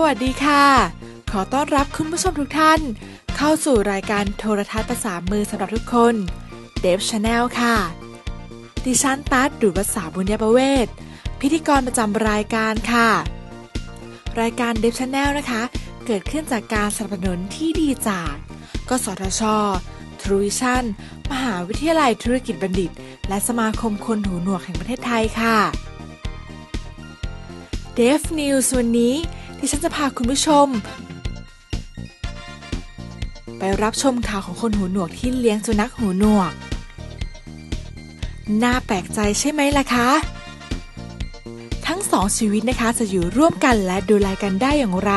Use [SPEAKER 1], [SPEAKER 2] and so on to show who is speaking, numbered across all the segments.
[SPEAKER 1] สวัสดีค่ะ ขอต้อนรับคุณผู้ชมทุกท่าน เข้าสู่รายการโทรทัศน์ภาษามือสำหรับทุกคนเดฟชาแนลค่ะ ดิฉันตัดดุภาษาบุญญาประเวศพิธีกรประจำรายการค่ะ รายการเดฟชาแนลนะคะ เกิดขึ้นจากการสนับสนุนที่ดีจาก กสทชทรูวิชั่นมหาวิทยาลัยธุรกิจบัณฑิต และสมาคมคนหูหนวกแห่งประเทศไทยค่ะเดฟนิวส์วันนี้ ดิฉันจะพาคุณผู้ชม ไปรับชมข่าวของคนหูหนวกที่เลี้ยงสุนัขหูหนวก น่าแปลกใจใช่ไหมล่ะคะ ทั้งสองชีวิตนะคะจะอยู่ร่วมกันและดูแลกันได้อย่างไร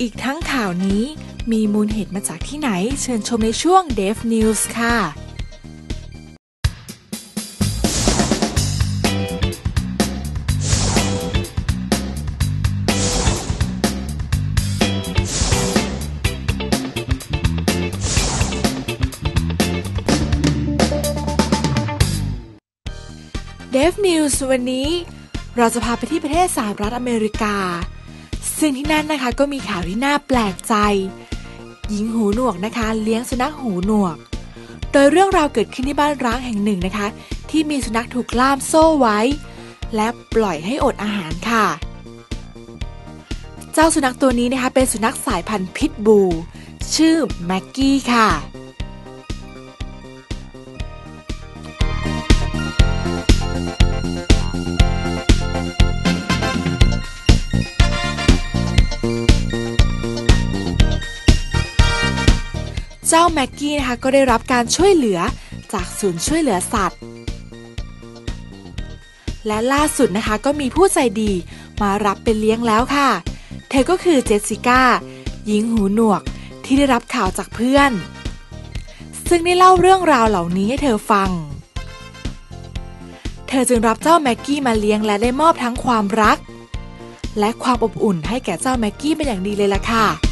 [SPEAKER 1] อีกทั้งข่าวนี้มีมูลเหตุมาจากที่ไหน เชิญชมในช่วง d e v News ค่ะ วส์วันนี้เราจะพาไปที่ประเทศสหรัฐอเมริกา ซึ่งที่นั่นนะคะก็มีข่าวที่น่าแปลกใจ หญิงหูหนวกนะคะ เลี้ยงสุนัขหูหนวก โดยเรื่องราวเกิดขึ้นที่บ้านร้างแห่งหนึ่งนะคะ ที่มีสุนัขถูกล่ามโซ่ไว้ และปล่อยให้อดอาหารค่ะ เจ้าสุนัขตัวนี้นะคะเป็นสุนัขสายพันธุ์พิทบูลชื่อแม็กกี้ค่ะ แม็กกี้นะคะก็ได้รับการช่วยเหลือจากศูนย์ช่วยเหลือสัตว์ และล่าสุดนะคะก็มีผู้ใจดีมารับเป็นเลี้ยงแล้วค่ะ เธอก็คือเจสสิก้าหญิงหูหนวกที่ได้รับข่าวจากเพื่อน ซึ่งได้เล่าเรื่องราวเหล่านี้ให้เธอฟัง เธอจึงรับเจ้าแม็กกี้มาเลี้ยงและได้มอบทั้งความรัก และความอบอุ่นให้แก่เจ้าแม็กกี้เป็นอย่างดีเลยล่ะค่ะ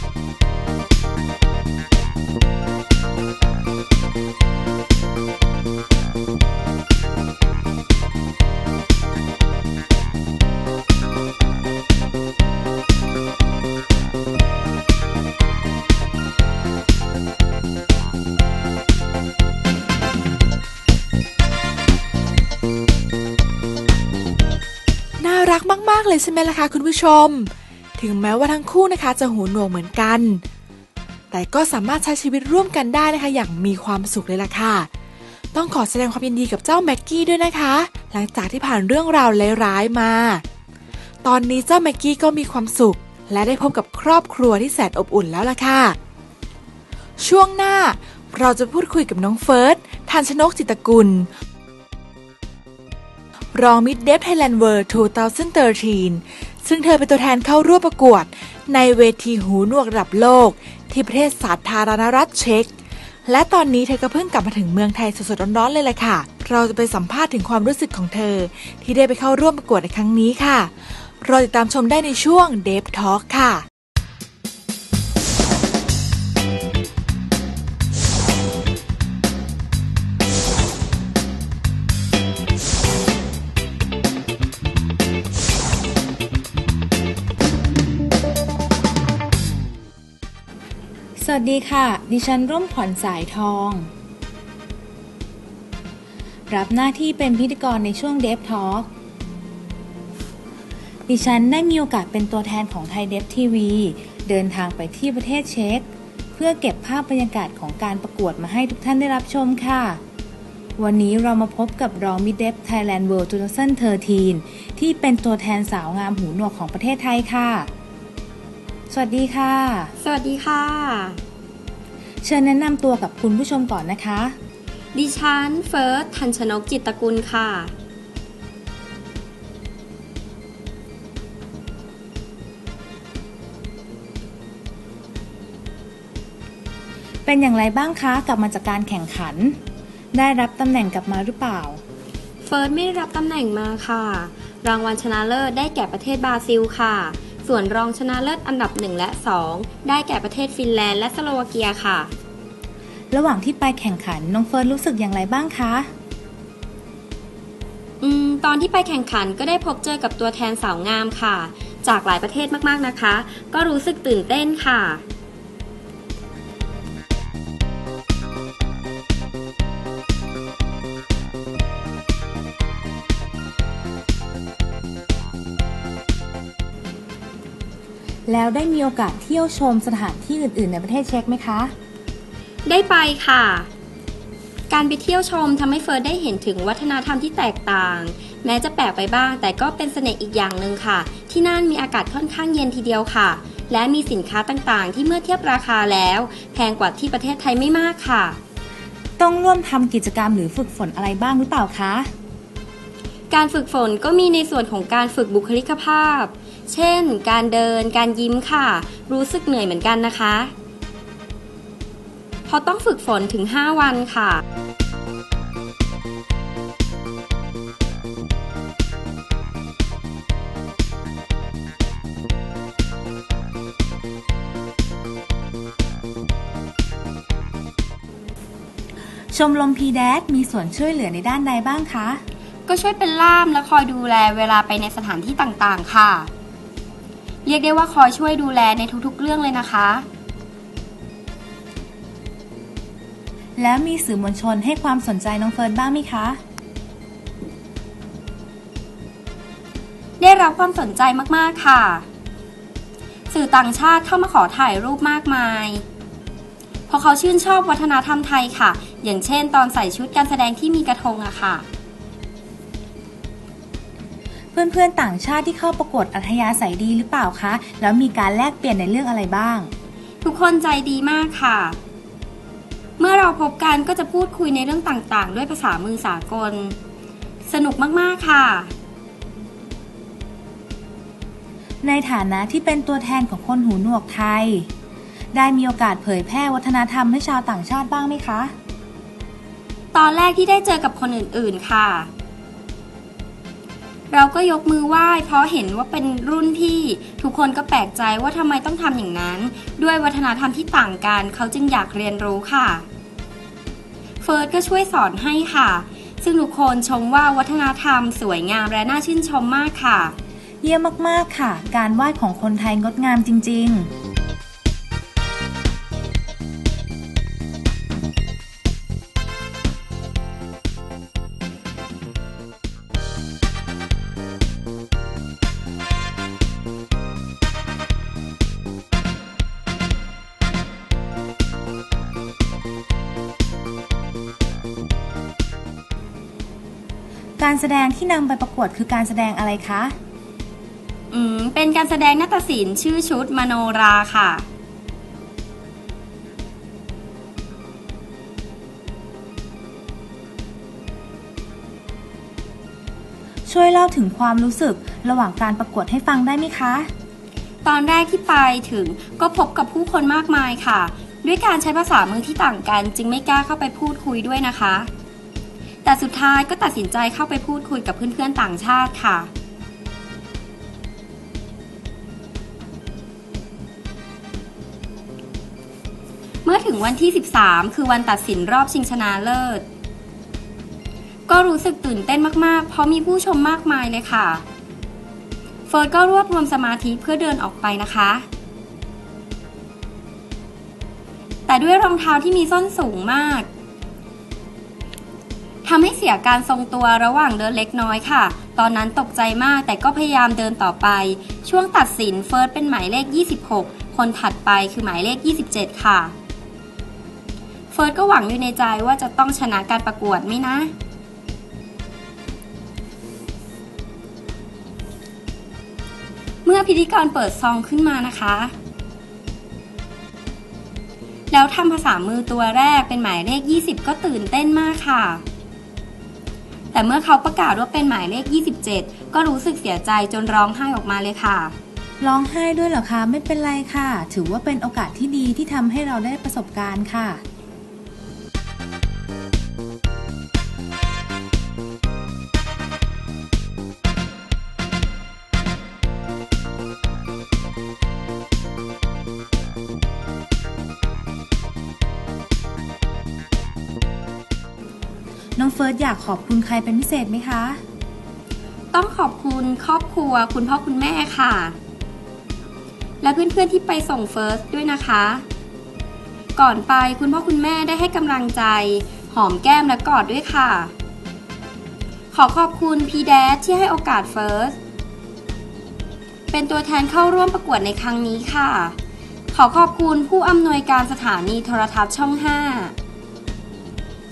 [SPEAKER 1] เลยใช่ไหมล่ะคะคุณผู้ชม ถึงแม้ว่าทั้งคู่นะคะจะหูหนวกเหมือนกัน แต่ก็สามารถใช้ชีวิตร่วมกันได้นะคะอย่างมีความสุขเลยล่ะค่ะ ต้องขอแสดงความยินดีกับเจ้าแม็กกี้ด้วยนะคะ หลังจากที่ผ่านเรื่องราวร้ายๆมา ตอนนี้เจ้าแม็กกี้ก็มีความสุข และได้พบกับครอบครัวที่แสนอบอุ่นแล้วล่ะค่ะ ช่วงหน้าเราจะพูดคุยกับน้องเฟิร์สทันชนกจิตกุล รองมิดเดฟไทยแลนด์เวิร์2013 ซึ่งเธอเป็นตัวแทนเข้าร่วมประกวด ในเวทีหูหนวกระดับโลก ที่ประเทศสาธารณรัฐเช็ก และตอนนี้เธอก็เพิ่งกลับมาถึงเมืองไทยสดๆร้อนๆเลยแหละค่ะ เราจะไปสัมภาษณ์ถึงความรู้สึกของเธอ ที่ได้ไปเข้าร่วมประกวดในครั้งนี้ค่ะ รอติดตามชมได้ในช่วงเดฟทอ l k ค่ะ
[SPEAKER 2] วัสดีค่ะ ดิฉันร่มขวัญสายทอง รับหน้าที่เป็นพิธีกรในช่วงเดฟทอ l k ดิฉันได้มีโอกาสเป็นตัวแทนของไทยเดฟทีวี เดินทางไปที่ประเทศเช็กเพื่อเก็บภาพบรรยากาศของการประกวดมาให้ทุกท่านได้รับชมค่ะ วันนี้เรามาพบกับรองมิเดฟไทยแลนด์เวิลด์2013ที่เป็นตัวแทนสาวงามหูหนวกของประเทศไทยค่ะ สวัสดีค่ะ
[SPEAKER 3] สวัสดีค่ะ
[SPEAKER 2] เชิญแนะนำตัวกับคุณผู้ชมก่อนนะคะ
[SPEAKER 3] ดิฉันเฟิร์สทันชนกจิตตกุลค่ะ
[SPEAKER 2] เป็นอย่างไรบ้างคะกลับมาจากการแข่งขัน ได้รับตำแหน่งกลับมาหรือเปล่า
[SPEAKER 3] เฟิร์สไม่ได้รับตำแหน่งมาค่ะ รางวัลชนะเลิศได้แก่ประเทศบราซิลค่ะ ส่วนรองชนะเลิศอันดับ 1 และ 2 ได้แก่ประเทศฟินแลนด์และสโลวาเกียค่ะ
[SPEAKER 2] ระหว่างที่ไปแข่งขันน้องเฟิร์นรู้สึกอย่างไรบ้างคะ
[SPEAKER 3] อืมตอนที่ไปแข่งขันก็ได้พบเจอกับตัวแทนสาวงามค่ะ จากหลายประเทศมากๆนะคะ ก็รู้สึกตื่นเต้นค่ะ
[SPEAKER 2] แล้วได้มีโอกาสเที่ยวชมสถานที่อื่น ๆ ในประเทศเช็กไหมคะ
[SPEAKER 3] ได้ไปค่ะ การไปเที่ยวชมทำให้เฟิร์นได้เห็นถึงวัฒนธรรมที่แตกต่าง แม้จะแปลกไปบ้าง แต่ก็เป็นเสน่ห์อีกอย่างหนึ่งค่ะ ที่นั่นมีอากาศค่อนข้างเย็นทีเดียวค่ะ และมีสินค้าต่างๆ ที่เมื่อเทียบราคาแล้ว แพงกว่าที่ประเทศไทยไม่มากค่ะ
[SPEAKER 2] ต้องร่วมทำกิจกรรมหรือฝึกฝนอะไรบ้างหรือเปล่าคะ
[SPEAKER 3] การฝึกฝนก็มีในส่วนของการฝึกบุคลิกภาพ เช่น การเดิน การยิ้มค่ะ รู้สึกเหนื่อยเหมือนกันนะคะเพราะต้องฝึกฝนถึง 5 วันค่ะ
[SPEAKER 2] ชมรมพีแดดมีส่วนช่วยเหลือในด้านใดบ้างคะ
[SPEAKER 3] ก็ช่วยเป็นล่ามและคอยดูแลเวลาไปในสถานที่ต่างๆ ค่ะ เรียกได้ว่าคอยช่วยดูแลในทุกๆเรื่องเลยนะคะ
[SPEAKER 2] แล้วมีสื่อมวลชนให้ความสนใจน้องเฟิร์นบ้างไหมคะ
[SPEAKER 3] ได้รับความสนใจมากๆค่ะ สื่อต่างชาติเข้ามาขอถ่ายรูปมากมายเพราะเขาชื่นชอบวัฒนธรรมไทยค่ะ อย่างเช่น ตอนใส่ชุดการแสดงที่มีกระทงอะค่ะ
[SPEAKER 2] เพื่อนๆต่างชาติที่เข้าประกวดอัธยาศัยดีหรือเปล่าคะ แล้วมีการแลกเปลี่ยนในเรื่องอะไรบ้าง
[SPEAKER 3] ทุกคนใจดีมากค่ะ เมื่อเราพบกันก็จะพูดคุยในเรื่องต่างๆ ด้วยภาษามือสากล สนุกมากๆค่ะ
[SPEAKER 2] ในฐานะที่เป็นตัวแทนของคนหูหนวกไทย ได้มีโอกาสเผยแพร่วัฒนธรรมให้ชาวต่างชาติบ้างไหมคะ
[SPEAKER 3] ตอนแรกที่ได้เจอกับคนอื่นๆค่ะ เราก็ยกมือไหว้เพราะเห็นว่าเป็นรุ่นพี่ ทุกคนก็แปลกใจว่าทำไมต้องทำอย่างนั้น ด้วยวัฒนธรรมที่ต่างกัน เขาจึงอยากเรียนรู้ค่ะเฟิร์สก็ช่วยสอนให้ค่ะ ซึ่งทุกคนชมว่าวัฒนธรรมสวยงามและน่าชื่นชมมากค่ะ
[SPEAKER 2] เยี่ยมมากๆค่ะ การไหว้ของคนไทยงดงามจริง ๆ การแสดงที่นำไปประกวดคือการแสดงอะไรคะ
[SPEAKER 3] อืม เป็นการแสดงนาฏศิลป์ชื่อชุดมโนราค่ะ
[SPEAKER 2] ช่วยเล่าถึงความรู้สึกระหว่างการประกวดให้ฟังได้ไหมคะ
[SPEAKER 3] ตอนแรกที่ไปถึงก็พบกับผู้คนมากมายค่ะ ด้วยการใช้ภาษามือที่ต่างกัน จึงไม่กล้าเข้าไปพูดคุยด้วยนะคะ แต่สุดท้ายก็ตัดสินใจเข้าไปพูดคุยกับเพื่อนๆต่างชาติค่ะ เมื่อถึงวันที่ 13 คือวันตัดสินรอบชิงชนะเลิศ ก็รู้สึกตื่นเต้นมากๆ เพราะมีผู้ชมมากมายเลยค่ะ เฟิร์สก็รวบรวมสมาธิเพื่อเดินออกไปนะคะแต่ด้วยรองเท้าที่มีส้นสูงมาก ทำให้เสียการทรงตัวระหว่างเดินเล็กน้อยค่ะ ตอนนั้นตกใจมากแต่ก็พยายามเดินต่อไป ช่วงตัดสินเฟิร์สเป็นหมายเลข 26 คนถัดไปคือหมายเลข 27 ค่ะ เฟิร์สก็หวังอยู่ในใจว่าจะต้องชนะการประกวดไหมนะเมื่อพิธีกรเปิดซองขึ้นมานะคะ แล้วทำภาษามือตัวแรกเป็นหมายเลข 20 ก็ตื่นเต้นมากค่ะ แต่เมื่อเขาประกาศว่าเป็นหมายเลข 27 ก็รู้สึกเสียใจจนร้องไห้ออกมาเลยค่ะ
[SPEAKER 2] ร้องไห้ด้วยเหรอคะ ไม่เป็นไรค่ะ ถือว่าเป็นโอกาสที่ดีที่ทำให้เราได้ประสบการณ์ค่ะ เฟิร์สอยากขอบคุณใครเป็นพิเศษไหมคะ
[SPEAKER 3] ต้องขอบคุณครอบครัว คุณพ่อคุณแม่ค่ะ และเพื่อนๆที่ไปส่งเฟิร์สด้วยนะคะ ก่อนไปคุณพ่อคุณแม่ได้ให้กำลังใจ หอมแก้มและกอดด้วยค่ะ ขอขอบคุณพีแดดที่ให้โอกาสเฟิร์สเป็นตัวแทนเข้าร่วมประกวดในครั้งนี้ค่ะ ขอขอบคุณผู้อำนวยการสถานีโทรทัศน์ช่อง 5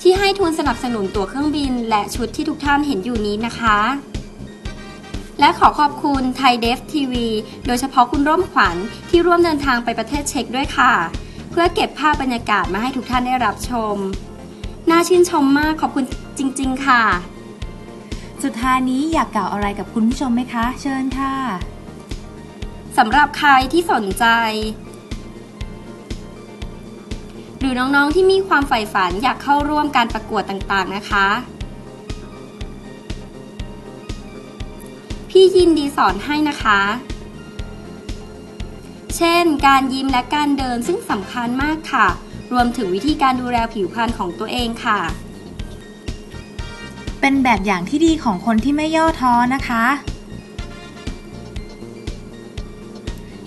[SPEAKER 3] ที่ให้ทุนสนับสนุนตั๋วเครื่องบิน และชุดที่ทุกท่านเห็นอยู่นี้นะคะ และขอขอบคุณไทยเดฟทีวีโดยเฉพาะคุณร่มขวัญที่ร่วมเดินทางไปประเทศเช็กด้วยค่ะ เพื่อเก็บภาพบรรยากาศมาให้ทุกท่านได้รับชม น่าชื่นชมมากขอบคุณจริง ๆ ค่ะ
[SPEAKER 2] สุดท้ายนี้อยากกล่าวอะไรกับคุณผู้ชมไหมคะ เชิญค่ะ
[SPEAKER 3] สำหรับใครที่สนใจ หรือน้องๆที่มีความใฝ่ฝันอยากเข้าร่วมการประกวดต่างๆนะคะ พี่ยินดีสอนให้นะคะ เช่น การยิ้มและการเดินซึ่งสำคัญมากค่ะ รวมถึงวิธีการดูแลผิวพรรณของตัวเองค่ะ
[SPEAKER 2] เป็นแบบอย่างที่ดีของคนที่ไม่ย่อท้อนะคะ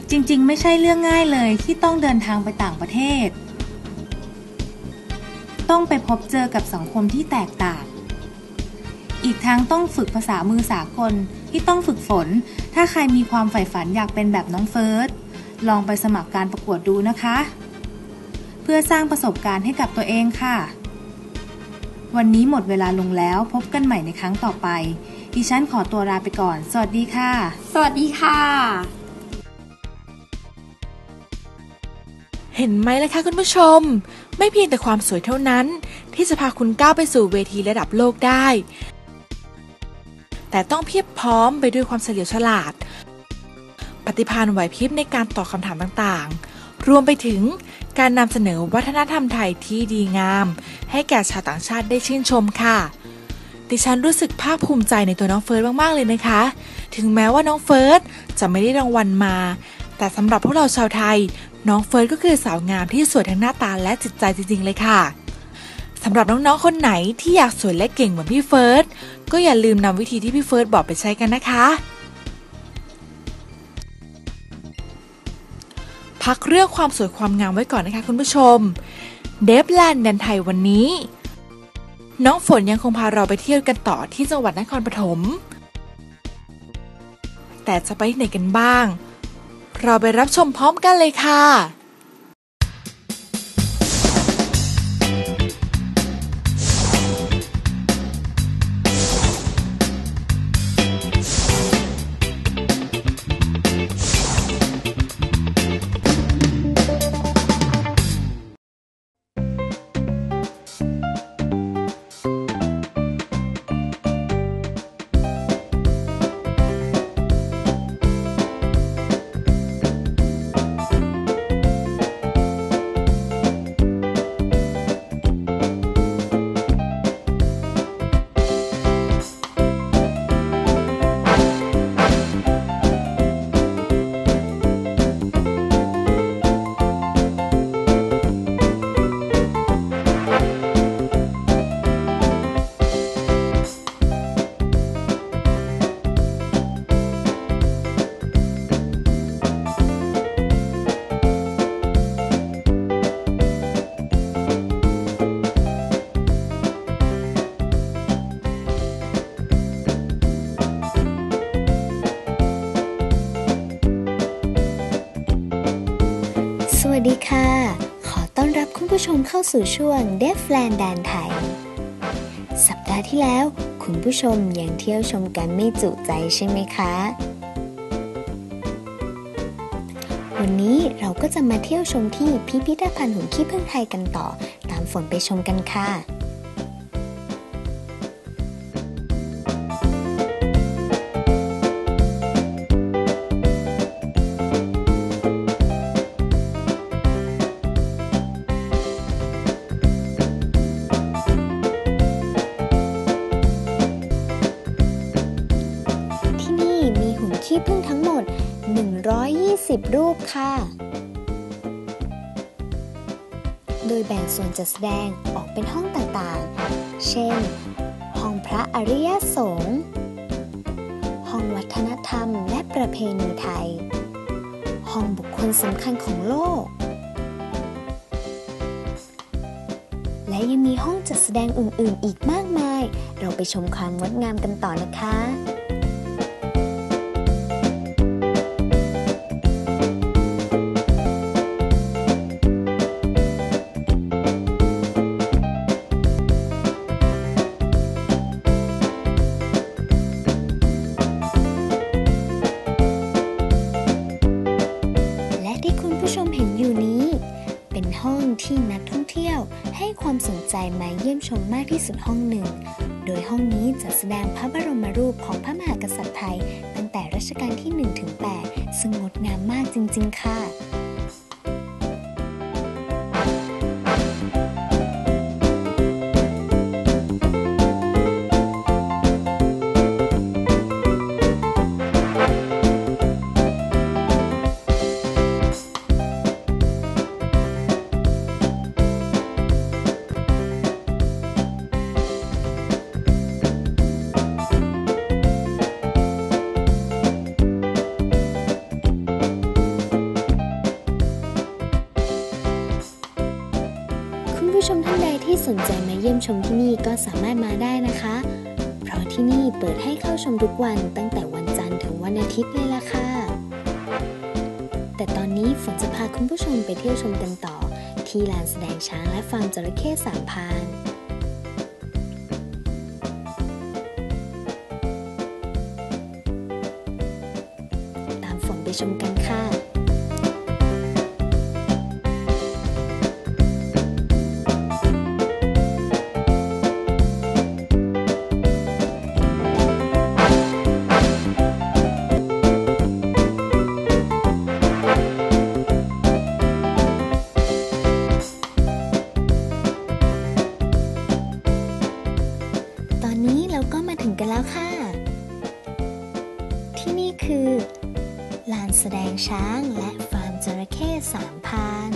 [SPEAKER 2] จริงๆ ไม่ใช่เรื่องง่ายเลยที่ต้องเดินทางไปต่างประเทศ ต้องไปพบเจอกับสังคมที่แตกต่าง อีกทั้งต้องฝึกภาษามือสากลที่ต้องฝึกฝน ถ้าใครมีความใฝ่ฝันอยากเป็นแบบน้องเฟิร์ส ลองไปสมัครการประกวดดูนะคะ เพื่อสร้างประสบการณ์ให้กับตัวเองค่ะ วันนี้หมดเวลาลงแล้วพบกันใหม่ในครั้งต่อไป ดิฉันขอตัวลาไปก่อน สวัสดีค่ะ
[SPEAKER 3] สวัสดีค่ะ
[SPEAKER 1] เห็นไหมล่ะคะคุณผู้ชม ไม่เพียงแต่ความสวยเท่านั้น ที่จะพาคุณก้าวไปสู่เวทีระดับโลกได้ แต่ต้องเพียบพร้อมไปด้วยความเฉลียวฉลาด ปฏิภาณไหวพริบในการตอบคำถามต่างๆ รวมไปถึงการนำเสนอวัฒนธรรมไทยที่ดีงาม ให้แก่ชาวต่างชาติได้ชื่นชมค่ะ ดิฉันรู้สึกภาคภูมิใจในตัวน้องเฟิร์สมากๆเลยนะคะ ถึงแม้ว่าน้องเฟิร์สจะไม่ได้รางวัลมาแต่สำหรับพวกเราชาวไทย น้องเฟิร์สก็คือสาวงามที่สวยทั้งหน้าตาและจิตใจจริงๆ เลยค่ะสำหรับน้องๆ คนไหนที่อยากสวยและเก่งเหมือนพี่เฟิร์สก็อย่าลืมนำวิธีที่พี่เฟิร์สบอกไปใช้กันนะคะ พักเรื่องความสวยความงามไว้ก่อนนะคะคุณผู้ชม เดฟแลนด์แดนไทยวันนี้ น้องฝนยังคงพาเราไปเที่ยวกันต่อที่จังหวัดนครปฐมแต่จะไปไหนกันบ้าง เราไปรับชมพร้อมกันเลยค่ะ
[SPEAKER 4] วัสดีค่ะ ขอต้อนรับคุณผู้ชมเข้าสู่ช่วง d e f l a n d แดนไทย สัปดาห์ที่แล้ว คุณผู้ชมยังเที่ยวชมกันไม่จุใจใช่ไหมคะ วันนี้เราก็จะมาเที่ยวชมที่พิพิธภัณฑ์หุ่นขี้ผึ้งไทยกันต่อ ตามฝนไปชมกันค่ะ 20 รูปค่ะ โดยแบ่งส่วนจัดแสดงออกเป็นห้องต่างๆ เช่น ห้องพระอริยสงฆ์ ห้องวัฒนธรรมและประเพณีไทย ห้องบุคคลสำคัญของโลก และยังมีห้องจัดแสดงอื่นๆ อีกมากมาย เราไปชมความงดงามกันต่อนะคะ ห้องที่นักท่องเที่ยวให้ความสนใจมาเยี่ยมชมมากที่สุดห้องหนึ่ง โดยห้องนี้จะแสดงพระบรมรูปของพระมหากษัตริย์ไทย ตั้งแต่รัชกาลที่1ถึง8ซึ่งงดงามมากจริง ๆ ค่ะ มท่านใดที่สนใจมาเยี่ยมชมที่นี่ก็สามารถมาได้นะคะ เพราะที่นี่เปิดให้เข้าชมทุกวันตั้งแต่วันจันทร์ถึงวันอาทิตย์เลยล่ะค่ะ แต่ตอนนี้ฝนจะพาคุณผู้ชมไปเที่ยวชมกันต่อ ที่ลานแสดงช้างและฟาร์มจระเข้สามพานตามฝนไปชมกันค่ะ กันแล้วค่ะ ที่นี่คือ ลานแสดงช้างและฟาร์มจระเข้สามพาน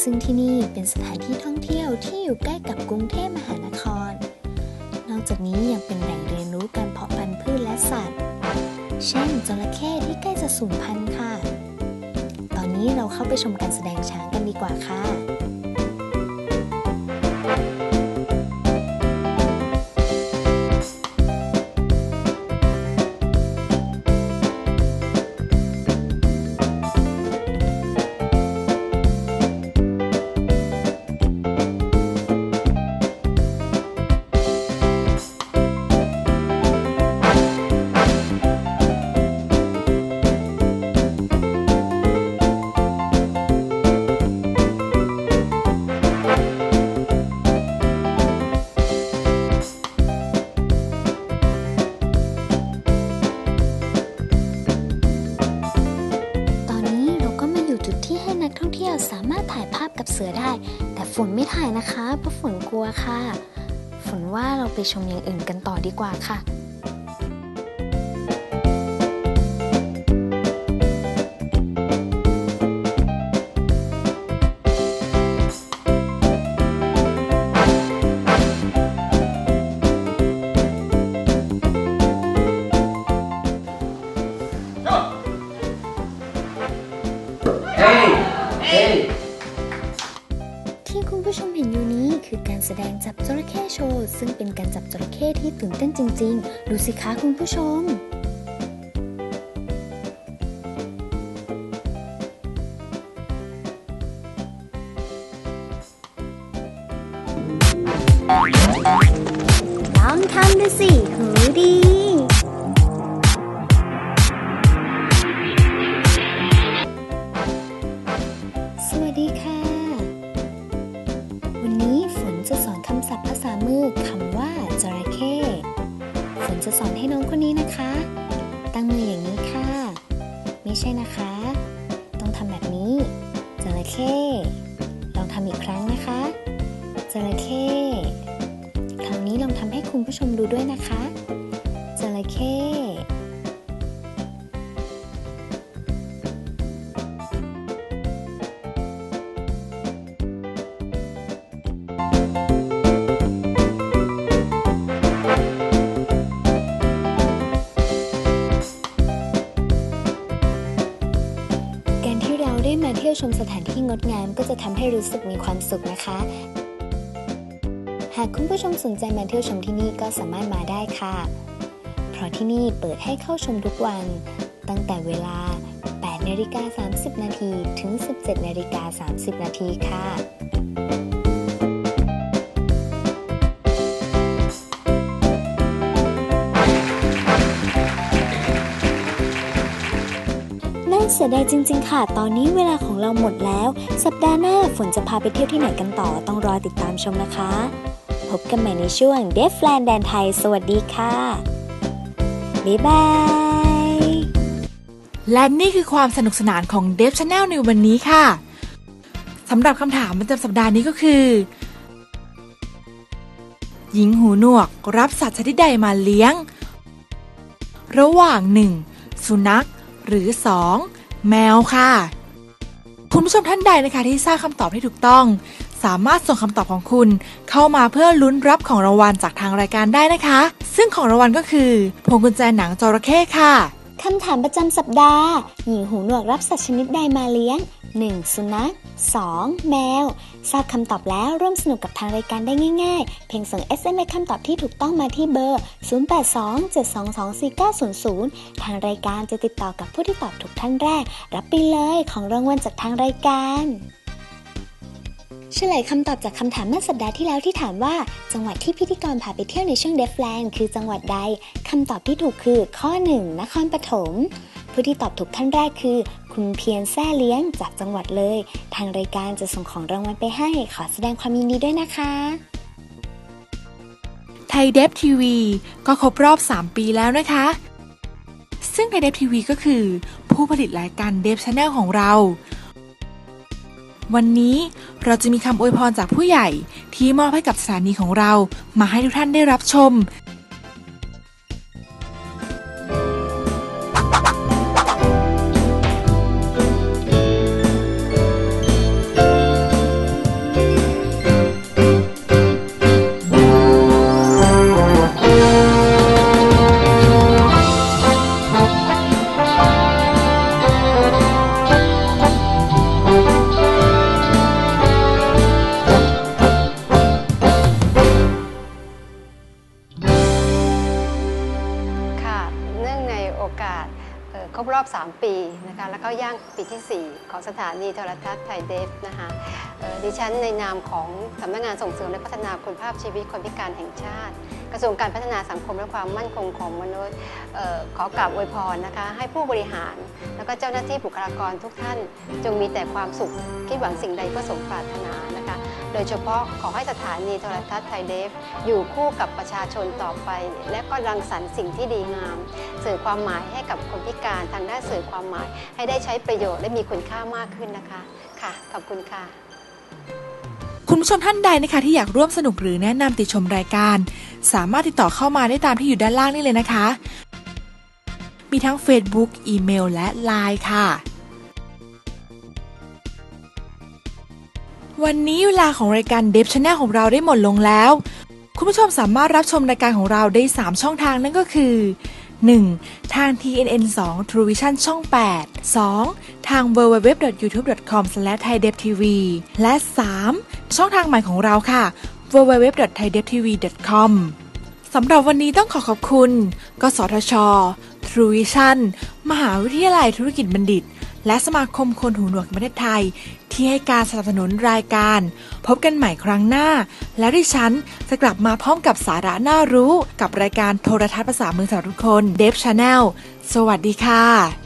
[SPEAKER 4] ซึ่งที่นี่เป็นสถานที่ท่องเที่ยวที่อยู่ใกล้กับกรุงเทพมหานคร นอกจากนี้ยังเป็นแหล่งเรียนรู้การเพาะพันธุ์พืชและสัตว์ เช่นจระเข้ที่ใกล้จะสูญพันธุ์ค่ะ ตอนนี้เราเข้าไปชมการแสดงช้างกันดีกว่าค่ะ ดีกว่าค่ะ โชว์ซึ่งเป็นการจับจระเข้ที่ตื่นเต้นจริง ๆ ดูสิคะคุณผู้ชม น้นะคะ ตั้งมืออย่างนี้ค่ะ ไม่ใช่นะคะ ต้องทำแบบนี้จระเข้ลองทำอีกครั้งนะคะจระเข้ครั้งนี้ลองทำให้คุณผู้ชมดูด้วยนะคะ ดงามก็จะทำให้รู้สึกมีความสุขนะคะ หากคุณผู้ชมสนใจมาเที่ยวชมที่นี่ก็สามารถมาได้ค่ะ เพราะที่นี่เปิดให้เข้าชมทุกวัน ตั้งแต่เวลา 8นาฬิกา30 นาทีถึง 17นาฬิกา30 นาทีค่ะ เสียดายจริง ๆ ค่ะ ตอนนี้เวลาของเราหมดแล้ว สัปดาห์หน้าฝนจะพาไปเที่ยวที่ไหนกันต่อต้องรอติดตามชมนะคะ พบกันใหม่ในช่วง d e f l a n d แดนไทย สวัสดีค่ะ บ๊ายบาย
[SPEAKER 1] และนี่คือความสนุกสนานของเดฟช n แนลในวันนี้ค่ะสำหรับคำถามประจำสัปดาห์นี้ก็คือ หญิงหูหนวกรับสัตว์ชนิดใดมาเลี้ยง ระหว่าง 1. สุนัขหรือ 2. แมวค่ะ คุณผู้ชมท่านใดนะคะที่ทราบคำตอบที่ถูกต้อง สามารถส่งคำตอบของคุณ เข้ามาเพื่อลุ้นรับของรางวัลจากทางรายการได้นะคะ ซึ่งของรางวัลก็คือพวงกุญแจหนังจระเข้ค่ะ
[SPEAKER 4] คำถามประจำสัปดาห์ หญิงหูหนวกรับสัตว์ชนิดใดมาเลี้ยง 1. สุนัข 2. แมว ทราบคำตอบแล้วร่วมสนุกกับทางรายการได้ง่าย ๆ เพียงส่ง SMS คำตอบที่ถูกต้องมาที่เบอร์ 0827224900 ทางรายการจะติดต่อกับผู้ที่ตอบถูกท่านแรก รับไปเลยของรางวัลจากทางรายการเฉลยคำตอบจากคำถามเมื่อสัปดาห์ที่แล้วที่ถามว่า จังหวัดที่พิธีกรพาไปเที่ยวในช่วงเดฟแลนด์คือจังหวัดใดคำตอบที่ถูกคือข้อ 1 นครปฐม ผู้ที่ตอบถูกท่านแรกคือ คุณเพียรแซ่เลี้ยงจากจังหวัดเลย ทางรายการจะส่งของรางวัลไปให้ ขอแสดงความยินดีด้วยนะคะ
[SPEAKER 1] ไทยเดฟทีวีก็ครบรอบ 3 ปีแล้วนะคะ ซึ่งไทยเดฟทีวีก็คือ ผู้ผลิตรายการเดฟช n แนลของเรา วันนี้เราจะมีคำอวยพรจากผู้ใหญ่ที่มอบให้กับสถานีของเรามาให้ทุกท่านได้รับชม
[SPEAKER 5] ครบรอบ 3 ปีนะคะแล้วก็ย่างปีที่ 4 ของสถานีโทรทัศน์ไทยเดฟนะคะดิฉันในนามของสำนักงานส่งเสริมและพัฒนาคุณภาพชีวิตคนพิการแห่งชาติ กระทรวงการพัฒนาสังคมและความมั่นคงของมนุษย์ขอกราบอวยพรนะคะให้ผู้บริหาร แล้วก็เจ้าหน้าที่บุคลากรทุกท่าน จงมีแต่ความสุขคิดหวังสิ่งใดก็สมปรารถนานะคะ ดยเฉพาะขอให้สถานีโทรทัศน์ไทยเดฟ อยู่คู่กับประชาชนต่อไป และก็รังสรรค์สิ่งที่ดีงาม สื่อความหมายให้กับคนพิการทางด้านสื่อความหมาย ให้ได้ใช้ประโยชน์และมีคุณค่ามากขึ้นนะคะ ค่ะ ขอบคุณค่ะ
[SPEAKER 1] คุณผู้ชมท่านใดนะคะ ที่อยากร่วมสนุกหรือแนะนำติชมรายการ สามารถติดต่อเข้ามาได้ตามที่อยู่ด้านล่างนี่เลยนะคะ มีทั้ง Facebook อีเมล และ Line ค่ะ วันนี้เวลาของรายการเดฟช n แนลของเราได้หมดลงแล้ว คุณผู้ชมสามารถรับชมรายการของเราได้ 3 ช่องทางนั่นก็คือ 1. ทาง TNN 2 True Vision ช่อง 8 2. ทาง www.youtube.com/thaidevtv และ 3. ช่องทางใหม่ของเราค่ะ www.thaidevtv.com สำหรับวันนี้ต้องขอขอบคุณ กสทช True Vision มหาวิทยาลัยธุรกิจบัณฑิต และสมาคมคนหูหนวกประเทศไทย ที่ให้การสนับสนุนรายการ พบกันใหม่ครั้งหน้า และดิฉันจะกลับมาพร้อมกับสาระน่ารู้ กับรายการโทรทัศน์ภาษามือสำหรับทุกคนเดฟชาแนลสวัสดีค่ะ